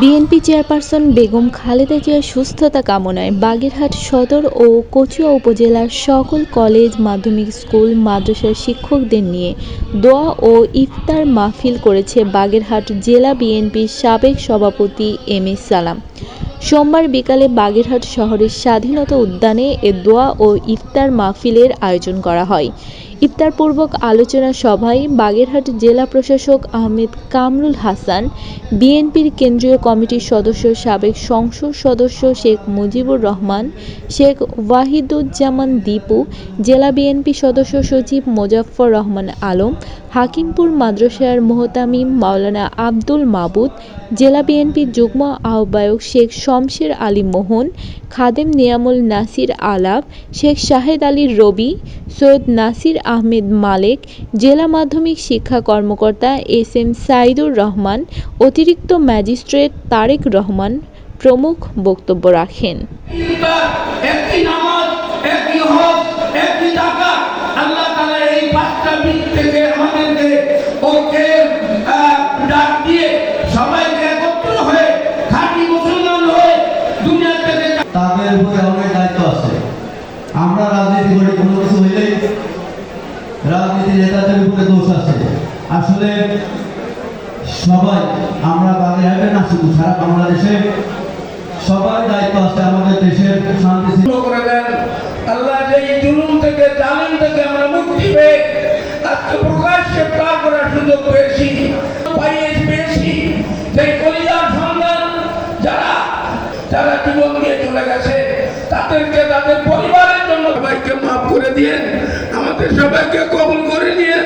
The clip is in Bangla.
বিএনপি চেয়ারপারসন বেগম খালেদা জিয়ার সুস্থতা কামনায় বাগেরহাট সদর ও কচুয়া উপজেলার সকল কলেজ, মাধ্যমিক স্কুল, মাদ্রাসার শিক্ষকদের নিয়ে দোয়া ও ইফতার মাহফিল করেছে বাগেরহাট জেলা বিএনপির সাবেক সভাপতি এম এ সালাম। সোমবার বিকালে বাগেরহাট শহরের স্বাধীনতা উদ্যানে এ দোয়া ও ইফতার মাহফিলের আয়োজন করা হয়। ইফতারপূর্বক আলোচনা সভায় বাগেরহাট জেলা প্রশাসক আহমেদ কামরুল হাসান, বিএনপির কেন্দ্রীয় কমিটির সদস্য সাবেক সংসদ সদস্য শেখ মুজিবুর রহমান, শেখ ওয়াহিদুজ্জামান দীপু, জেলা বিএনপি সদস্য সচিব মোজাফফর রহমান আলম, হাকিমপুর মাদ্রাসার মোহতামিম মাওলানা আব্দুল মাবুদ, জেলা বিএনপির যুগ্ম আহ্বায়ক শেখ শমশের আলী মোহন, খাদেম নিয়ামুল নাসির আলাপ, শেখ শাহেদ আলী রবি সৈয়দ নাসির আহমেদ মালেক জেলা মাধ্যমিক শিক্ষা কর্মকর্তা এস এম সাইদুর রহমান অতিরিক্ত ম্যাজিস্ট্রেট তারেক রহমান প্রমুখ বক্তব্য রাখেন। হয়ে হয়ে তাদের উপরে অনেক দায়িত্ব আছে। আমরা রাজনীতি করি কোনো কিছু হইলেই রাজনীতি নেতাদের উপরে দোষ আছে আসলে সবাই, আমরা বাগেরহাটে না শুধু সারা বাংলাদেশে সবার দায়িত্ব আছে আমাদের দেশের শান্তি আল্লাহ যে জুলুম থেকে, জালিম থেকে আমরা মুক্তি পেয়ে আজকে প্রকাশ্যে পার করার সুযোগ পেয়েছি। পাইয়ে পেয়েছি। সেই কলিজার সন্তান যারা যারা জীবন দিয়ে চলে গেছে, তাদেরকে, তাদের পরিবারের জন্য সবাইকে মাফ করে দিয়ে, আমাদের সবাইকে কবুল করে নিয়ে